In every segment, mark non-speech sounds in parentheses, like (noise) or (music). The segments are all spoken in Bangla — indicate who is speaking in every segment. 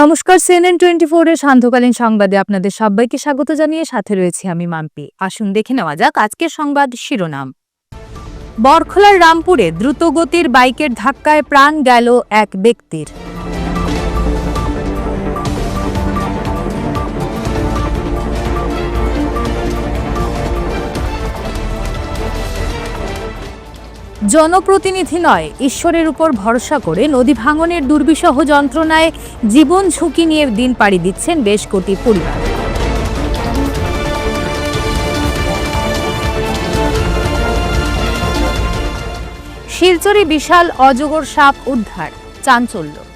Speaker 1: নমস্কার সিএনএন টোয়েন্টি ফোরের সান্ধ্যকালীন সংবাদে আপনাদের সবাইকে স্বাগত জানিয়ে সাথে রয়েছি আমি মাম্পি। আসুন দেখে নেওয়া যাক আজকের সংবাদ শিরোনাম। বরখলার রামপুরে দ্রুতগতির বাইকের ধাক্কায় প্রাণ গেল এক ব্যক্তির। জনপ্রতিনিধি নয়, ঈশ্বরের উপর ভরসা করে নদী ভাঙনের দুর্বিষহ যন্ত্রণায় জীবন ঝুঁকি নিয়ে দিন পাড়ি দিচ্ছেন বেশ কোটি পরিবার। শিলচরে বিশাল অজগর সাপ উদ্ধার, চাঞ্চল্য।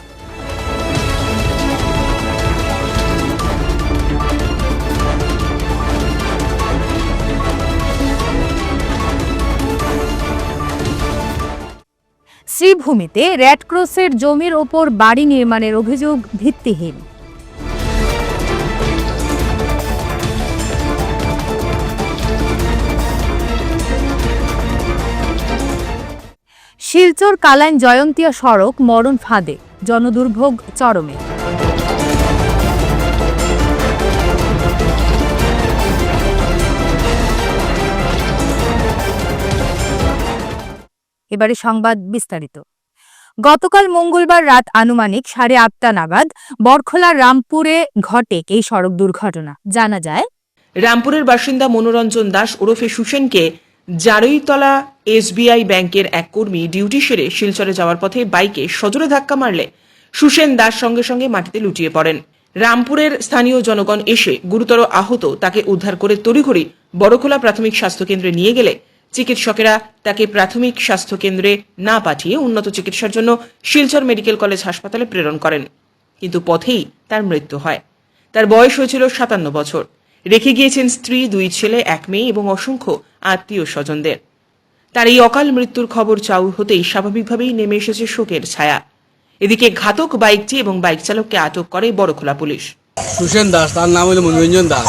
Speaker 1: শ্রীভূমিতে রেডক্রসের জমির ওপর বাড়ি নির্মাণের অভিযোগ ভিত্তিহীন। শিলচর কালাইন জয়ন্তিয়া সড়ক মরণ ফাঁদে, জনদুর্ভোগ চরমে। এবারে সংবাদ বিস্তারিত। গতকাল মঙ্গলবার রাত আনুমানিক সাড়ে আটটা নাগাদ বরখলার রামপুরে ঘটে এই সড়ক দুর্ঘটনা। জানা যায়,
Speaker 2: রামপুরের বাসিন্দা মনোরঞ্জন দাস ওরফে সুসেনকে জারইতলা এসবিআই ব্যাংকের এক কর্মী ডিউটি সেরে শিলচরে যাওয়ার পথে বাইকে সজোরে ধাক্কা মারলে সুসেন দাস সঙ্গে সঙ্গে মাটিতে লুটিয়ে পড়েন। রামপুরের স্থানীয় জনগণ এসে গুরুতর আহত তাকে উদ্ধার করে তড়িঘড়ি বড়খোলা প্রাথমিক স্বাস্থ্য কেন্দ্রে নিয়ে গেলে চিকিৎসকেরা তাকে প্রাথমিক স্বাস্থ্য কেন্দ্রে না পাঠিয়ে উন্নত চিকিৎসার জন্য শিলচর মেডিকেল কলেজ হাসপাতালে প্রেরণ করেন। কিন্তু পথেই তার মৃত্যু হয়। তার বয়স হয়েছিল সাতান্ন বছর। রেখে গিয়েছেন স্ত্রী, দুই ছেলে, এক মেয়ে এবং অসংখ্য আত্মীয় স্বজনদের। তার এই অকাল মৃত্যুর খবর চাউর হতেই স্বাভাবিকভাবেই নেমে এসেছে শোকের ছায়া। এদিকে ঘাতক বাইকটি এবং বাইক চালককে আটক করে বড়খোলা পুলিশ।
Speaker 3: সুসেন দাস, তার নাম হলো মনোরঞ্জন দাস।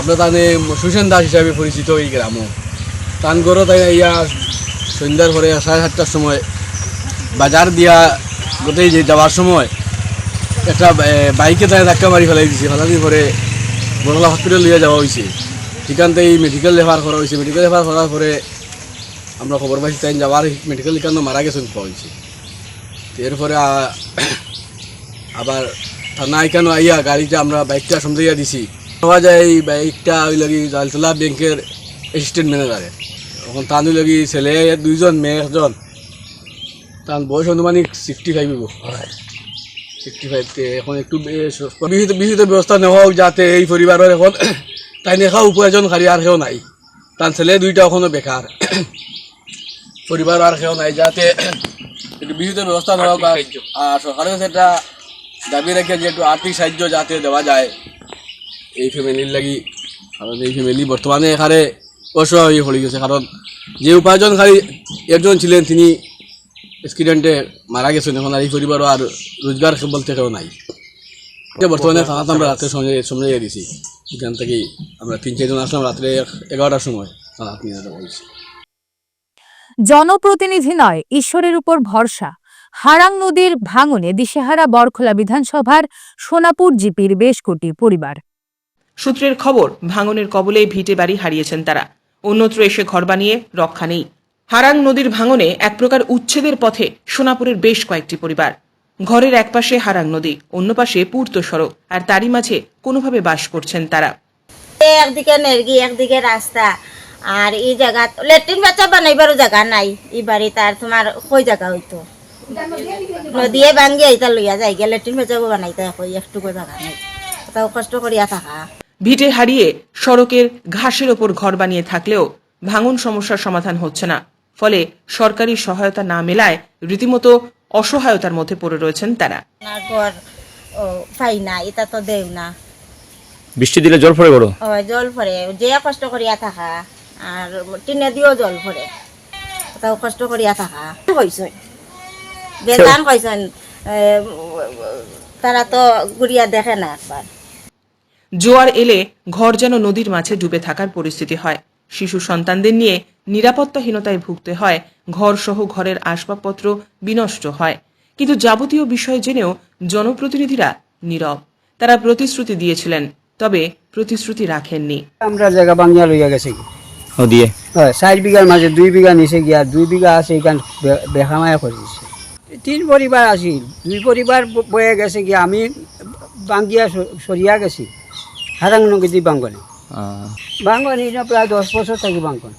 Speaker 3: আমরা তানে সুসেন দাস হিসাবে পরিচিত এই গ্রামও গরো তাই ইয়া সন্ধ্যার পরে সাড়ে সাতটার সময়। বাজার দিয়া গোটেই যে যাওয়ার সময় একটা বাইকে তাই ধাক্কা মারি ফেলাই দিছে। ফেলানোর পরে বড়লা হসপিটাল লিয়ে যাওয়া হয়েছে সেখান থেকে মেডিকেল রেফার করা হয়েছে মেডিকেল রেফার করার পরে আমরা খবর পাইছি তাই যাওয়ার মেডিকেল এখানে মারা গেছেন পাওয়া হয়েছে এরপরে আবার থানা এখানে আইয়া গাড়িটা আমরা বাইকটা সমঝাইয়া দিছি। পাওয়া যায় এই বাইকটা ওই লাগি জালতলা ব্যাংকের অ্যাসিস্ট্যান্ট ম্যানেজারে এখন তান লাগি ছেলে দুইজন মেয়ে একজন। তার বয়স অনুমানিক সিক্সটি ফাইভ সিক্সটি ফাইভতে এখন একটু বিহিত বিহিত ব্যবস্থা নেওয়া হোক যাতে এই পরিবারের এখন (coughs) তাই নেখা উপার্জনকারী আর কেউ নাই। তার ছেলে দুইটা এখনও বেকার (coughs) পরিবার আর কেউ নাই যাতে (coughs) একটু বিহিত ব্যবস্থা নেওয়া হোক আর সরকারের কাছে একটা দাবি রাখে যে একটু আর্থিক সাহায্য যাতে দেওয়া যায়। এই ফ্যামিলির লাগি কারণ এই ফ্যামিলি বর্তমানে এখানে অসহায় হয়ে গেছে। কারণ যে উপার্জনকারী একজন ছিলেন তিনি অ্যাক্সিডেন্টে মারা গেছেন এখন আর এই পরিবারও আর রোজগার বলতে কেউ নাই। বর্তমানে থানাতে আমরা রাত্রে সময় সময় দিছি। এখান থেকেই আমরা তিন চারজন আসলাম রাত্রে এগারোটার সময় থানাত নিয়ে হয়েছে
Speaker 1: জনপ্রতিনিধি নয় ঈশ্বরের উপর ভরসা। হারাং নদীর ভাঙনে দিশেহারা বরখোলা বিধানসভার সোনাপুর জিপির বেশ কোটি পরিবার।
Speaker 2: সূত্রের খবর ভাঙনের কবলে ভিটে বাড়ি হারিয়েছেন তারা। অন্যত্র এসে ঘর বানিয়ে রক্ষা নেই। হারাং নদীর ভাঙনে এক প্রকার উচ্ছেদের পথে সোনাপুরের বেশ কয়েকটি পরিবার। ঘরের একপাশে হারাং নদী, অন্য পাশে পূর্ত সড়ক, আর তারই মাঝে কোনোভাবে বাস করছেন তারা।
Speaker 4: একদিকে নেরগি, একদিকে রাস্তা, আর এই জায়গা, লেট্রিন বাচ্চা বানাইবারও জায়গা নাই। এই বাড়ি তার তোমার কই জায়গা হইতো? নদীয়ে ভাঙ্গি আইতা লইয়া যাই গিয়া লেট্রিন বাচ্চা বানাইতে কই একটু কই জায়গা নাই তাও কষ্ট করিয়া থাকা।
Speaker 2: ভিটে হারিয়ে সড়কের ঘাসের ওপর ঘর বানিয়ে থাকলেও ভাঙন সমস্যার সমাধান হচ্ছে না। ফলে সরকারি সহায়তা না মেলায় রীতিমতো অসহায়তার মধ্যে পড়ে রয়েছেন তারা।
Speaker 4: পাই না এটা তো দেও না।
Speaker 5: বৃষ্টি দিলে জল পড়ে বড়
Speaker 4: জল পরে যে কষ্ট করিয়া থাকা আর টিনে দিও জল পরে তাও কষ্ট করিয়া থাকা। কইছেন বেজান কইছেন তারা তো গুড়িয়া দেখে না একবার।
Speaker 2: জোয়ার এলে ঘর যেন নদীর মাঝে ডুবে থাকার পরিস্থিতি হয়। শিশু সন্তানদের নিয়ে নিরাপত্তাহীনতায় ভুগতে হয় ঘর সহ ঘরের আসবাবপত্র বিনষ্ট হয়। কিন্তু যাবতীয় বিষয় জেনেও জনপ্রতিনিধিরা নীরব। তারা প্রতিশ্রুতি দিয়েছিলেন তবে প্রতিশ্রুতি রাখেননি।
Speaker 6: আমরা জায়গা বাঙ্গিয়া লইয়া গেছে। কি
Speaker 5: ও দিয়ে?
Speaker 6: হয় চার বিঘার মাঝে দুই বিঘা নিচে গিয়া দুই বিঘা আছে এখান বেখামায়া করে দিছে। তিন পরিবার আছিল দুই পরিবার বয়ে গেছে গিয়া আমি বাঙ্গিয়া স- সরিয়া গেছি। হারাং নগদি বাঙ্গনে।
Speaker 5: আহ,
Speaker 6: এটা প্রায় দশ বছর থাকি বাঙ্গন।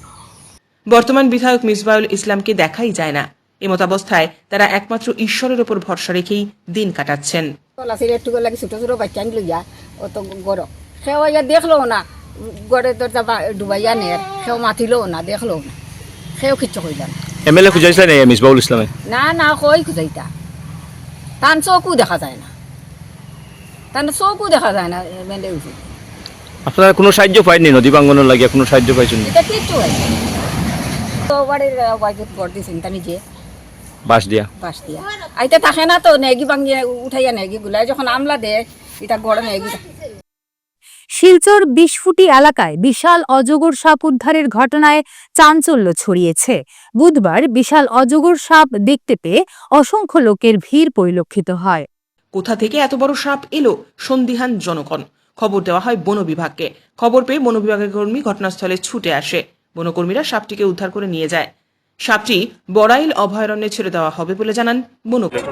Speaker 2: বর্তমান বিধায়ক মিসবাউল ইসলামকে দেখাই যায় না। এমতাবস্থায় তারা একমাত্র ঈশ্বরের ওপর ভরসা রেখেই দিন কাটাচ্ছেন।
Speaker 7: তলাশির একটু লাগে ছোট ছোট বাচ্চা আনলো অত গড়। সেও দেখল না গড়ে তোর ডুবাইয়া সেও মাতিলো না দেখল না। সেও কিচ্ছু কইল না।
Speaker 5: এমএলএ খুঁজাইছিলেন এই মিসবাউল ইসলামে?
Speaker 7: না না কই খুঁজাইতা? তান চকু দেখা যায় না। তান চকু দেখা যায় না
Speaker 5: আপনারা কোনো সাহায্য পাইনি নদী বাঙ্গনের লাগিয়া কোনো সাহায্য পাইছেন
Speaker 7: না। তো বাড়ির বাইজত গড় দিছেন তা নিজে।
Speaker 5: বাস দিয়া?
Speaker 7: বাস দিয়া। আইতে থাকে না তো নেগি ভাঙিয়ে উঠাইয়া নেগি গুলাই যখন আমলা দে এটা গড় নেগি।
Speaker 1: শিলচর বিশফুটি এলাকায় বিশাল অজগর সাপ উদ্ধারের ঘটনায় চাঞ্চল্য ছড়িয়েছে। বুধবার বিশাল অজগর সাপ দেখতে পেয়ে অসংখ্য লোকের ভিড় পরিলক্ষিত হয়।
Speaker 2: কোথা থেকে এত বড় সাপ এলো? সন্দিহান জনগণ। খবর দেওয়া হয় বন বিভাগকে খবর পেয়ে বন বিভাগের কর্মী ঘটনাস্থলে ছুটে আসে বনকর্মীরা সাপটিকে উদ্ধার করে নিয়ে যায় সাপটি বড়াইল অভয়ারণ্যে ছেড়ে দেওয়া হবে বলে জানান বনকর্মী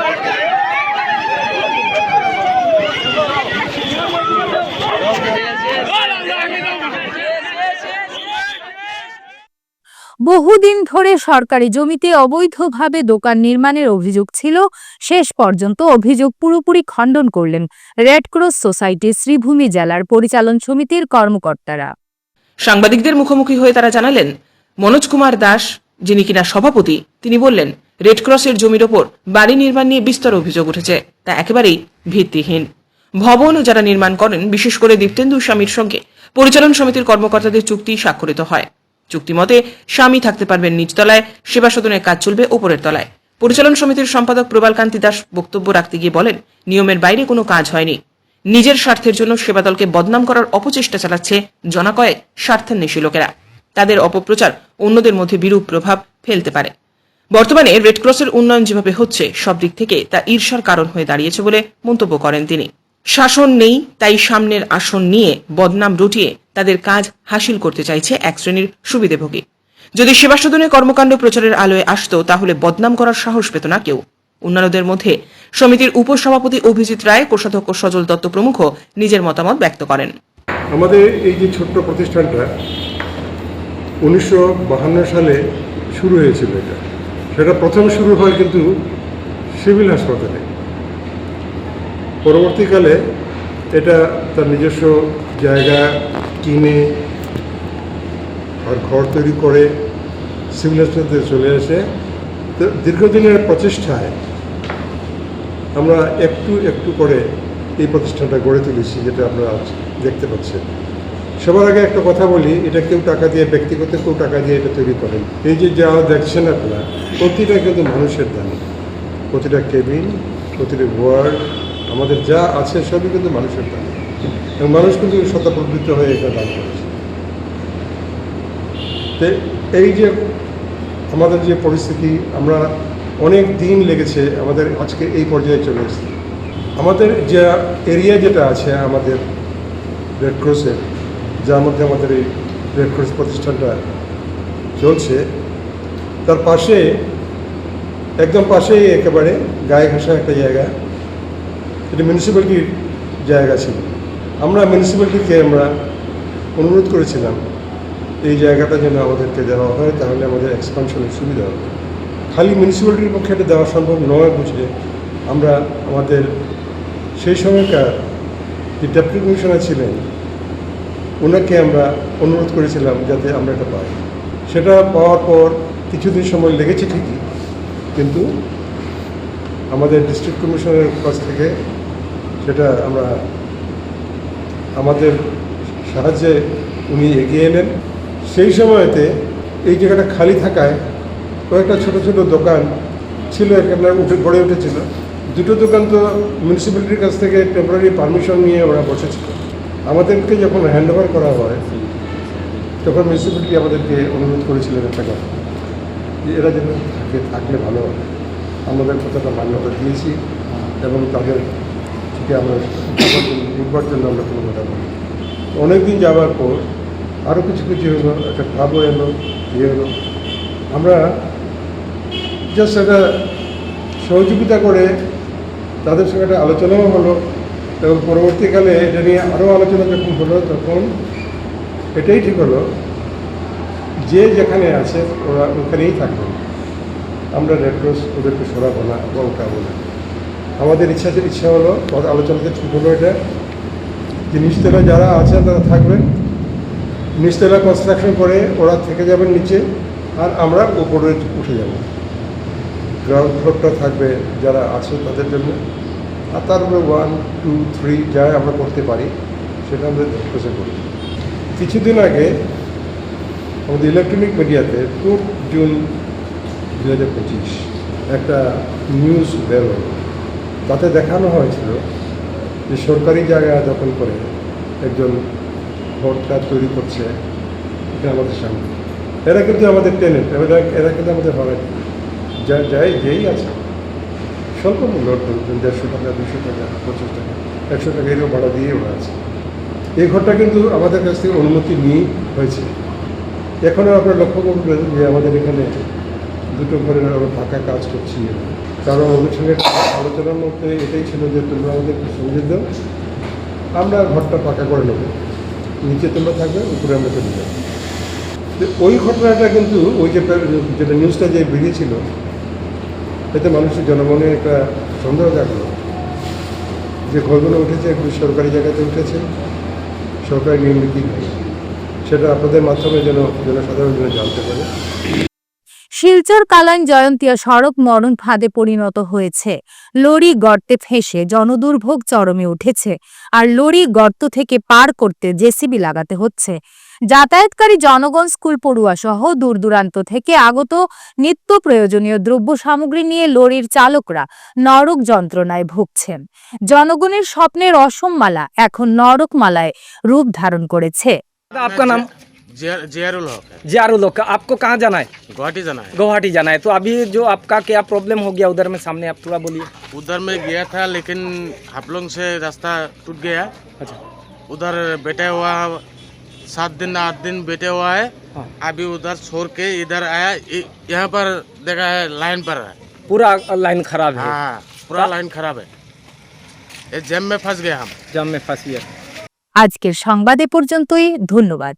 Speaker 1: বহুদিন ধরে সরকারি জমিতে অবৈধভাবে দোকান নির্মাণের অভিযোগ ছিল। শেষ পর্যন্ত অভিযোগ পুরোপুরি খণ্ডন করলেন রেডক্রস সোসাইটি শ্রীভূমি জেলার পরিচালন সমিতির কর্মকর্তারা।
Speaker 2: সাংবাদিকদের মুখোমুখি হয়ে তারা জানালেন, মনোজ কুমার দাস, যিনি কিনা সভাপতি, তিনি বললেন রেডক্রসের জমির ওপর বাড়ি নির্মাণ নিয়ে বিস্তর অভিযোগ উঠেছে, তা একেবারেই ভিত্তিহীন। ভবন যারা নির্মাণ করেন, বিশেষ করে দীপ্তেন্দু স্বামীর সঙ্গে পরিচালন সমিতির কর্মকর্তাদের চুক্তি স্বাক্ষরিত হয়। চুক্তি মতে স্বামী থাকতে পারবেন নিচতলায় সেবা সদনের কাজ চলবে ওপরের তলায়। পরিচালন সমিতির সম্পাদক প্রবালকান্তি দাস বক্তব্য রাখতে গিয়ে বলেন, নিয়মের বাইরে কোনো কাজ হয়নি। নিজের স্বার্থের জন্য সেবাদলকে বদনাম করার অপচেষ্টা চালাচ্ছে জনাকয়ে স্বার্থান্বেষী লোকেরা। তাদের অপপ্রচার অন্যদের মধ্যে বিরূপ প্রভাব ফেলতে পারে। বর্তমানে রেডক্রসের উন্নয়ন যেভাবে হচ্ছে, সব দিক থেকে তা ঈর্ষার কারণ হয়ে দাঁড়িয়েছে বলে মন্তব্য করেন তিনি। শাসন নেই, তাই সামনের আসন নিয়ে বদনাম রটিয়ে তাদের কাজ হাসিল করতে চাইছে এক শ্রেণির সুবিধেভোগী যদি সেবা সদনের কর্মকাণ্ড প্রচারের আলোয় আসতো, তাহলে বদনাম করার সাহস পেত না কেউ। অন্যান্যদের মধ্যে সমিতির উপসভাপতি অভিজিৎ রায়, কোষাধ্যক্ষ সজল দত্ত প্রমুখ নিজের মতামত ব্যক্ত করেন।
Speaker 8: আমাদের এই যে ছোট্ট প্রতিষ্ঠানটা, উনিশশো সালে শুরু হয়েছিল এটা। সেটা প্রথম শুরু হয় কিন্তু সিভিল হাসপাতালে। পরবর্তীকালে এটা তার নিজস্ব জায়গা কিনে আর ঘর তৈরি করে সিভিল চলে আসে। তো দীর্ঘদিনের প্রচেষ্টায় আমরা একটু একটু করে এই প্রতিষ্ঠানটা গড়ে তুলেছি, যেটা আপনারা আজ দেখতে পাচ্ছেন। সবার আগে একটা কথা বলি, এটা কেউ টাকা দিয়ে, ব্যক্তিগত কেউ টাকা দিয়ে এটা তৈরি করেন। এই যে যা দেখছেন আপনারা, প্রতিটা কিন্তু মানুষের দান প্রতিটা কেবিন, প্রতিটা ওয়ার্ড আমাদের যা আছে সবই কিন্তু মানুষের দান এবং মানুষ কিন্তু শতপ্রবৃত্ত হয়ে এটা দান করেছে। তো এই যে আমাদের যে পরিস্থিতি, আমরা অনেক দিন লেগেছে আমাদের আজকে এই পর্যায়ে চলে এসেছি। আমাদের যে এরিয়া যেটা আছে আমাদের রেড ক্রসের যার মধ্যে আমাদের এই রেড ক্রস প্রতিষ্ঠানটা চলছে, তার পাশে, একদম পাশেই একেবারে গায়ে ঘাসা একটা জায়গা এটা মিউনিসিপ্যালিটির জায়গা ছিল। আমরা মিউনিসিপ্যালিটিকে আমরা অনুরোধ করেছিলাম, এই জায়গাটা যেন আমাদেরকে দেওয়া হয়, তাহলে আমাদের এক্সপানশনের সুবিধা হবে। খালি মিউনিসিপ্যালিটির পক্ষে এটা দেওয়া সম্ভব নয় বুঝলে। আমরা আমাদের সেই সময়কার যে ডেপুটি কমিশনার ছিলেন, ওনাকে আমরা অনুরোধ করেছিলাম যাতে আমরা এটা পাই। সেটা পাওয়ার পর কিছুদিন সময় লেগেছে ঠিকই, কিন্তু আমাদের ডিস্ট্রিক্ট কমিশনের কাছ থেকে সেটা আমরা আমাদের সাহায্যে উনি এগিয়ে এলেন। সেই সময়তে এই জায়গাটা খালি থাকায় কয়েকটা ছোট ছোট দোকান ছিল এখানে উঠে গড়ে উঠেছিল। দুটো দোকান তো মিউনিসিপ্যালিটির কাছ থেকে টেম্পোরারি পারমিশন নিয়ে ওরা বসেছিল। আমাদেরকে যখন হ্যান্ড ওভার করা হয়, তখন মিউনিসিপ্যালিটি আমাদেরকে অনুরোধ করেছিলেন একটা কথা যে, এরা যেন থাকে, থাকলে ভালো হবে। আমাদের কথাটা মান্যতা দিয়েছি এবং তাদের থেকে আমরা উঠবার জন্য আমরা কোনো কথা বলি অনেকদিন যাওয়ার পর আরও কিছু কিছু হলো, একটা ক্লাবও এলো ইয়ে হলো। আমরা জাস্ট একটা সহযোগিতা করে তাদের সঙ্গে একটা আলোচনাও হলো এবং পরবর্তীকালে এটা নিয়ে আরও আলোচনা যখন হলো তখন এটাই ঠিক হলো যে যেখানে আছে ওরা ওখানেই থাকবে। আমরা রেড ক্রস ওদেরকে সরাবো না বা উঠাবো না। আমাদের ইচ্ছা ইচ্ছা হলো আলোচনাতে ঠিক হলো এটা। যে নিচতলা যারা আছে, তারা থাকবেন। নিচতলা কনস্ট্রাকশন করে ওরা থেকে যাবেন নিচে, আর আমরা উপরে উঠে যাব। গ্রাউন্ড ফ্লোরটা থাকবে যারা আছে তাদের জন্য। আর তারপরে ওয়ান টু থ্রি যা আমরা করতে পারি, সেটা আমরা বসে করি। কিছুদিন আগে আমাদের ইলেকট্রনিক মিডিয়াতে টু জুন দু হাজার পঁচিশ, একটা নিউজ বেরো তাতে দেখানো হয়েছিল যে সরকারি জায়গা দখল করে একজন ভোটটা তৈরি করছে এটা আমাদের সামনে। এরা কিন্তু আমাদের টেনেন্ট এরা কিন্তু আমাদের হবে যা, যাই, যেই আছে। স্বল্প মূল্য দেড়শো টাকা, দুশো টাকা পঁচিশ টাকা, একশো টাকা এরকম ভাড়া দিয়ে ওরা আছে। এই ঘরটা কিন্তু আমাদের কাছ থেকে অনুমতি নিয়ে হয়েছে। এখনও আপনারা লক্ষ্য করবেন যে আমাদের এখানে দুটো ঘরের আমরা ফাঁকা কাজ করছি। কারণ সঙ্গে আলোচনার মধ্যে এটাই ছিল যে তোমরা আমাদের একটু সঙ্গে দাও, আমরা ঘরটা ফাঁকা করে নেব। নিচে তোমরা থাকবে, উপরে আমরা চলে যাব। ওই ঘটনাটা কিন্তু ওই যে যেটা নিউজটা যে বেরিয়েছিল, এতে মানুষের জনমনে একটা সন্দেহ জাগলো। যে ঘরগুলো উঠেছে, একটু সরকারি জায়গাতে উঠেছে, সরকারি নিয়ম নীতি সেটা আপনাদের মাধ্যমে যেন জনসাধারণ যেন জানতে পারে।
Speaker 1: শিলচর কালাইন জয়ন্তীয়া সড়ক মরণ ফাঁদে পরিণত হয়েছে। লরি গর্তে ফেঁসে জনদুর্ভোগ চরমে উঠেছে আর লরি গর্ত থেকে পার করতে জেসিবি লাগাতে হচ্ছে। যাতায়াতকারী জনগণ, স্কুল পড়ুয়া সহ দূর দূরান্ত থেকে আগত নিত্য প্রয়োজনীয় দ্রব্য সামগ্রী নিয়ে লরির চালকরা নরক যন্ত্রণায় ভুগছেন। জনগণের স্বপ্নের অসম মালা এখন নরক মালায় রূপ ধারণ করেছে।
Speaker 9: আপনার নাম?
Speaker 10: जियारुल हक है
Speaker 9: जियारुल हक आपको कहाँ जाना है
Speaker 10: गुवाहाटी जाना है
Speaker 9: गुवाहाटी जाना है तो अभी जो आपका क्या प्रॉब्लम हो गया उधर में सामने आप थोड़ा बोलिए
Speaker 10: उधर में गया था लेकिन हाफलोंग से रास्ता टूट गया
Speaker 9: अच्छा
Speaker 10: उधर बैठा हुआ सात दिन आठ दिन बैठे हुआ है
Speaker 9: हाँ।
Speaker 10: अभी उधर छोड़ के इधर आया इ- यहाँ पर देखा है लाइन पर है
Speaker 9: पूरा लाइन खराब है
Speaker 10: हाँ पूरा लाइन खराब है ये जैम में फंस गए हम
Speaker 9: जाम में फंसी है
Speaker 1: আজকের সংবাদ এ পর্যন্তই ধন্যবাদ